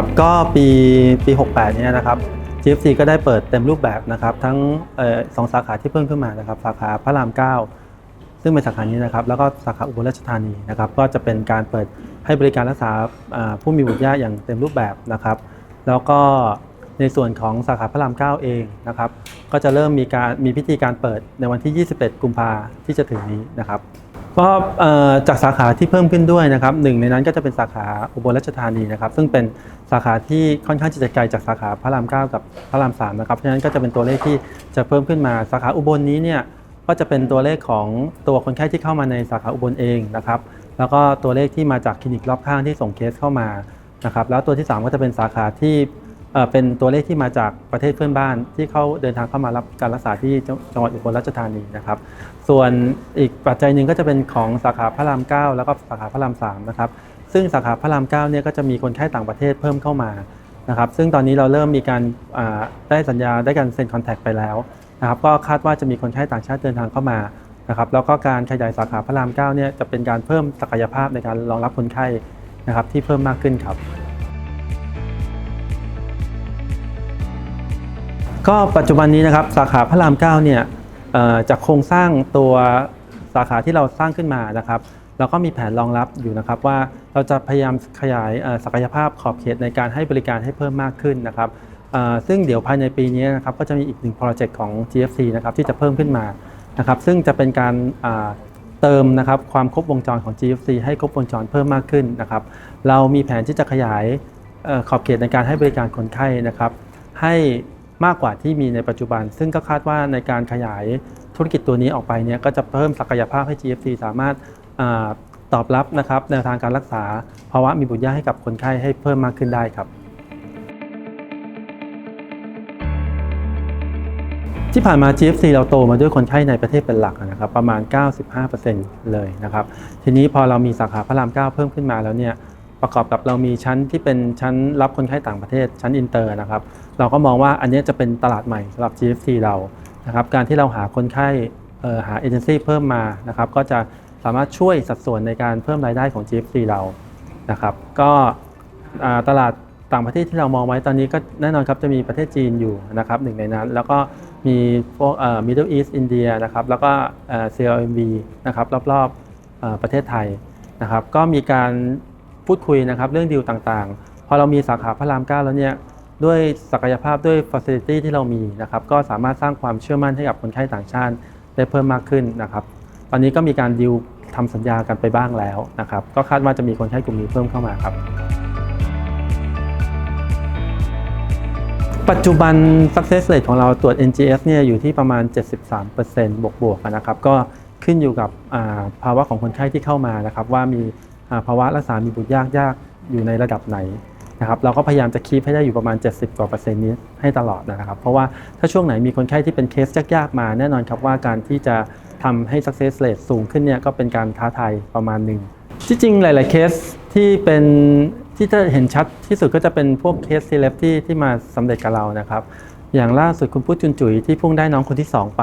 ครับก็ปีปี 68 เนี่ยนะครับ GFC ก็ได้เปิดเต็มรูปแบบนะครับ ทั้งออสองสาขาที่เพิ่มขึ้นมานะครับ สาขาพระราม 9 ซึ่งเป็นสาขานี้นะครับ แล้วก็สาขาอุบลราชธานีนะครับ ก็จะเป็นการเปิดให้บริการรักษาอ่าผู้มีบุตรยากอย่างเต็มรูปแบบนะครับ แล้วก็ในส่วนของสาขาพระราม 9 เองนะครับ ก็จะเริ่มมีการมีพิธีการเปิดในวันที่ 21 กุมภาที่จะถึงนี้นะครับ ก็จากสาขาที่เพิ่มขึ้นด้วยนะครับหนึ่งในนั้นก็จะเป็นสาขาอุบลราชธานีนะครับ ซึ่งเป็นสาขาที่ค่อนข้างจะไกลจากสาขาพระราม 9 กับพระราม3นะครับเพราะฉะนั้นก็จะเป็นตัวเลขที่จะเพิ่มขึ้นมาสาขาอุบลนี้เนี่ยก็จะเป็นตัวเลขของตัวคนไข้ที่เข้ามาในสาขาอุบลเองนะครับแล้วก็ตัวเลขที่มาจากคลินิกรอบข้างที่ส่งเคสเข้ามานะครับแล้วตัวที่ 3 ก็จะเป็นสาขาที่ เป็นตัวเลขที่มาจากประเทศเพื่อนบ้านที่เขาเดินทางเข้ามารับการรักษาที่จังหวัดอุบลราชธานีนะครับ ส่วนอีกปัจจัยหนึ่งก็จะเป็นของสาขาพระราม 9 แล้วก็สาขาพระราม3นะครับซึ่งสาขาพระราม9เนี่ยก็จะมีคนไข้ต่างประเทศเพิ่มเข้ามานะครับซึ่งตอนนี้เราเริ่มมีการได้สัญญาได้การเซ็นคอนแทคไปแล้วนะครับก็คาดว่าจะมีคนไข้ต่างชาติเดินทางเข้ามานะครับแล้วก็การขยายสาขาพระราม9เนี่ยจะเป็นการเพิ่มศักยภาพในการรองรับคนไข้นะครับที่เพิ่มมากขึ้นครับ ก็ปัจจุบันนี้นะครับสาขาพระราม9เนี่ยจากโครงสร้างตัวสาขาที่เราสร้างขึ้นมานะครับเราก็มีแผนรองรับอยู่นะครับว่าเราจะพยายามขยายศักยภาพขอบเขตในการให้บริการให้เพิ่มมากขึ้นนะครับซึ่งเดี๋ยวภายในปีนี้นะครับก็จะมีอีกหนึ่งโปรเจกต์ของ GFC นะครับที่จะเพิ่มขึ้นมานะครับซึ่งจะเป็นการเติมนะครับความครบวงจรของ GFC ให้ครบวงจรเพิ่มมากขึ้นนะครับเรามีแผนที่จะขยายขอบเขตในการให้บริการคนไข้นะครับให้ มากกว่าที่มีในปัจจุบัน ซึ่งก็คาดว่าในการขยายธุรกิจตัวนี้ออกไปเนี่ยก็จะเพิ่มศักยภาพให้ GFC สามารถตอบรับนะครับแนวทางการรักษาภาวะมีบุตรยากให้กับคนไข้ให้เพิ่มมากขึ้นได้ครับ ที่ผ่านมา GFC เราโตมาด้วยคนไข้ในประเทศเป็นหลักนะครับประมาณ 95%เลยนะครับทีนี้พอเรามีสาขาพระราม 9 เพิ่มขึ้นมาแล้วเนี่ย ประกอบกับเรามีชั้นที่เป็นชั้นรับคนไข้ต่างประเทศชั้นอินเตอร์นะครับ เราก็มองว่าอันนี้จะเป็นตลาดใหม่สำหรับ GFC เรานะครับ การที่เราหาคนไข้หาเอเจนซี่เพิ่มมานะครับ ก็จะสามารถช่วยสัดส่วนในการเพิ่มรายได้ของ GFC เรานะครับ ก็ตลาดต่างประเทศที่เรามองไว้ตอนนี้ก็แน่นอนครับจะมีประเทศจีนอยู่นะครับหนึ่งในนั้น แล้วก็มีพวก Middle East อินเดียนะครับแล้วก็เอ่อ CLMV นะครับรอบๆเอ่อประเทศไทยนะครับ ก็มีการ พูดคุยนะครับเรื่องดีลต่างๆ พอเรามีสาขาพระราม9แล้วเนี่ยด้วยศักยภาพด้วย Facility ที่เรามีนะครับก็สามารถสร้างความเชื่อมั่นให้กับคนไข้ต่างชาติได้เพิ่มมากขึ้นนะครับ ตอนนี้ก็มีการดิวทำสัญญากันไปบ้างแล้วนะครับ ก็คาดว่าจะมีคนไข้กลุ่มนี้เพิ่มเข้ามาครับ ปัจจุบัน success rate ของเราตรวจ NGS เนี่ยอยู่ที่ประมาณ 73%บวกบวกๆนะครับ ก็ขึ้นอยู่กับภาวะของคนไข้ที่เข้ามานะครับ ว่ามี ภาวะรักษามีบุตรยากยากอยู่ในระดับไหนนะครับเราก็พยายามจะคีปให้ได้อยู่ประมาณ 70 กว่าเปอร์เซ็นต์นี้ให้ตลอดนะครับ เพราะว่าถ้าช่วงไหนมีคนไข้ที่เป็นเคสยากๆมา แน่นอนครับว่าการที่จะทำให้ success rate สูงขึ้นเนี่ยก็เป็นการท้าทายประมาณหนึ่งที่จริงหลาย ๆเคสที่เป็นที่จะเห็นชัดที่สุดก็จะเป็นพวกเคสซีเลฟที่ที่มาสำเร็จกับเรานะครับ อย่างล่าสุดคุณพุทธจุนจุ๋ยที่พุ่งได้น้องคนที่ 2 ไป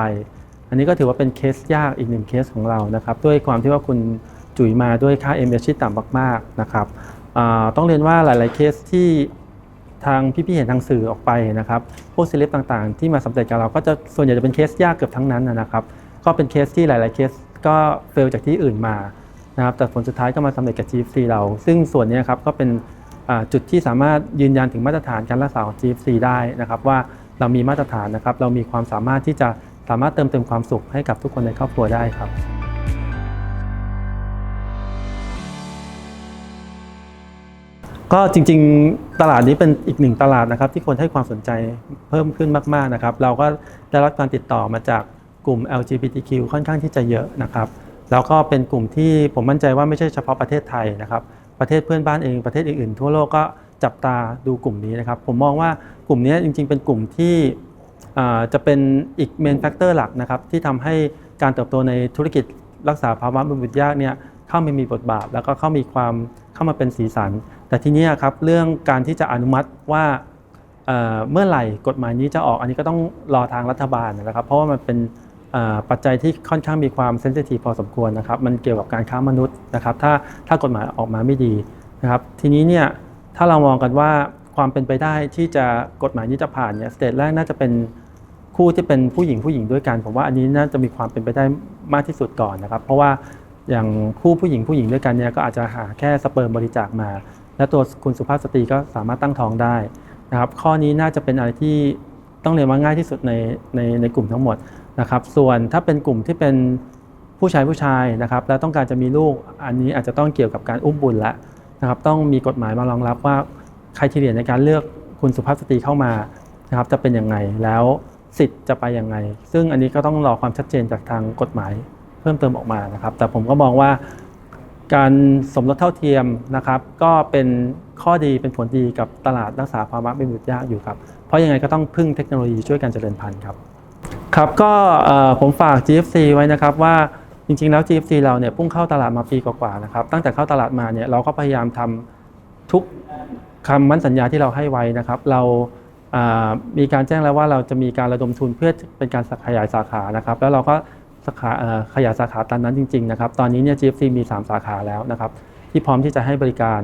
อันนี้ก็ถือว่าเป็นเคสยากอีกหนึ่งเคสของเรานะครับด้วยความที่ว่าคุณ จุ๋ยมาด้วยค่า m อ h ที่ต่ำมากๆนะครับต้องเรียนว่าหลาย ๆเคสที่ทางพี่ๆเห็นทางสื่อออกไปนะครับพวกเซเลฟต่างๆ ที่มาสำเร็จกับเราก็จะส่วนใหญ่จะเป็นเคสยากเกือบทั้งนั้นนะครับ ก็เป็นเคสที่หลาย ๆเคสก็เฟลจากที่อื่นมานะครับแต่ผลสุดท้ายก็มาสำเร็จกับ GFC เรา ซึ่งส่วนนี้ครับก็เป็นจุดที่สามารถยืนยันถึงมาตรฐานการรักษาของ GFC ได้นะครับ ว่าเรามีมาตรฐานนะครับ เรามีความสามารถที่จะสามารถเติมเต็มความสุขให้กับทุกคนในครอบครัวได้ครับ ก็จริงๆตลาดนี้เป็นอีกหนึ่งตลาดนะครับที่คนให้ความสนใจเพิ่มขึ้นมากๆนะครับ เราก็ได้รับการติดต่อมาจากกลุ่ม LGBTQ ค่อนข้างที่จะเยอะนะครับ แล้วก็เป็นกลุ่มที่ผมมั่นใจว่าไม่ใช่เฉพาะประเทศไทยนะครับ ประเทศเพื่อนบ้านเองประเทศอื่นๆ ทั่วโลกก็จับตาดูกลุ่มนี้นะครับ ผมมองว่ากลุ่มนี้จริง ๆ เป็นกลุ่มที่จะเป็นอีกเมนแฟกเตอร์หลักนะครับที่ทำให้การเติบโตในธุรกิจรักษาภาวะบำบัดยากเนี่ยเข้ามามีบทบาท แล้วก็เข้ามีความ เข้ามาเป็นสีสัน แต่ทีนี้ครับเรื่องการที่จะอนุมัติว่าเมื่อไหร่กฎหมายนี้จะออกอันนี้ก็ต้องรอทางรัฐบาลนะครับ เพราะว่ามันเป็นปัจจัยที่ค่อนข้างมีความเซนซิทีฟพอสมควรนะครับ มันเกี่ยวกับการค้ามนุษย์นะครับ ถ้าถ้ากฎหมายออกมาไม่ดีนะครับ ทีนี้เนี่ยถ้าเรามองกันว่าความเป็นไปได้ที่จะกฎหมายนี้จะผ่านเนี่ยสเตจแรกน่าจะเป็นคู่ที่เป็นผู้หญิงผู้หญิงด้วยกัน ผมว่าอันนี้น่าจะมีความเป็นไปได้มากที่สุดก่อนนะครับ เพราะว่า อย่างคู่ผู้หญิงผู้หญิงด้วยกันเนี่ยก็อาจจะหาแค่สเปิร์มบริจาคมา และตัวคุณสุภาพสตรีก็สามารถตั้งท้องได้นะครับ ข้อนี้น่าจะเป็นอะไรที่ต้องเรียนว่าง่ายที่สุดในในในกลุ่มทั้งหมดนะครับ ส่วนถ้าเป็นกลุ่มที่เป็นผู้ชายผู้ชายนะครับ แล้วต้องการจะมีลูกอันนี้อาจจะต้องเกี่ยวกับการอุ้มบุญละนะครับ ต้องมีกฎหมายมารองรับว่าใครทีเรียในการเลือกคุณสุภาพสตรีเข้ามานะครับจะเป็นยังไงแล้วสิทธิ์จะไปยังไง ซึ่งอันนี้ก็ต้องรอความชัดเจนจากทางกฎหมาย พิ่มเติมออกมานะครับ แต่ผมก็มองว่าการสมรสเท่าเทียมนะครับ ก็เป็นข้อดีเป็นผลดีกับตลาดรักษาภาวะเป็นบุตรยากอยู่ครับเพราะยังไงก็ต้องพึ่งเทคโนโลยีช่วยกันเจริญพันธุ์ครับครับก็ผมฝาก GFC ไว้นะครับว่าจริงๆแล้ว GFC เราเนี่ยพุ่งเข้าตลาดมาปีกว่าๆนะครับตั้งแต่เข้าตลาดมาเนี่ยเราก็พยายามทำทุกคำมั่นสัญญาที่เราให้ไว้นะครับ เรามีการแจ้งแล้วว่าเราจะมีการระดมทุนเพื่อเป็นการขยายสาขานะครับ แล้วเราก็ สาขาขยายสาขาตามนั้นจริงๆนะครับตอนนี้เนี่ย GFC มี 3 สาขาแล้วนะครับที่พร้อมที่จะให้บริการ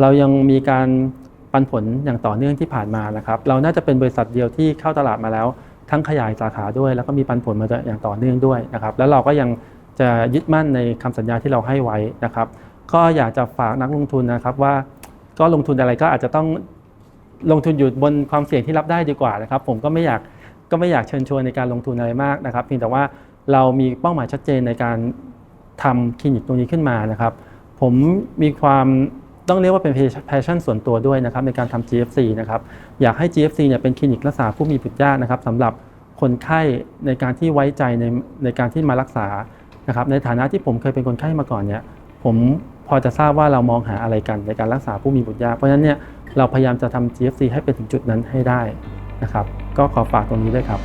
เรายังมีการปันผลอย่างต่อเนื่องที่ผ่านมานะครับเราน่าจะเป็นบริษัทเดียวที่เข้าตลาดมาแล้ว ทั้งขยายสาขาด้วย แล้วก็มีปันผลมาอย่างต่อเนื่องด้วยนะครับแล้วเราก็ยังจะยึดมั่นในคำสัญญาที่เราให้ไว้นะครับ ก็อยากจะฝากนักลงทุนนะครับว่าก็ลงทุนอะไรก็อาจจะต้องลงทุนอยู่บนความเสี่ยงที่รับได้ดีกว่านะครับ ผมก็ไม่อยากก็ไม่อยากเชิญชวนในการลงทุนอะไรมากนะครับเพียงแต่ว่า เรามีเป้าหมายชัดเจนในการทำคลินิกตรงนี้ขึ้นมานะครับ ผมมีความต้องเรียกว่าเป็น passion ส่วนตัวด้วยนะครับในการทำ GFC นะครับอยากให้ GFC เนี่ยเป็นคลินิกรักษาผู้มีบุตรยากนะครับสำหรับคนไข้ในการที่ไว้ใจในในการที่มารักษานะครับในฐานะที่ผมเคยเป็นคนไข้มาก่อนเนี่ยผมพอจะทราบว่าเรามองหาอะไรกันในการรักษาผู้มีบุตรยากเพราะฉะนั้นเนี่ยเราพยายามจะทำ GFC ให้เป็นถึงจุดนั้นให้ได้นะครับ ก็ขอฝากตรงนี้ด้วยครับ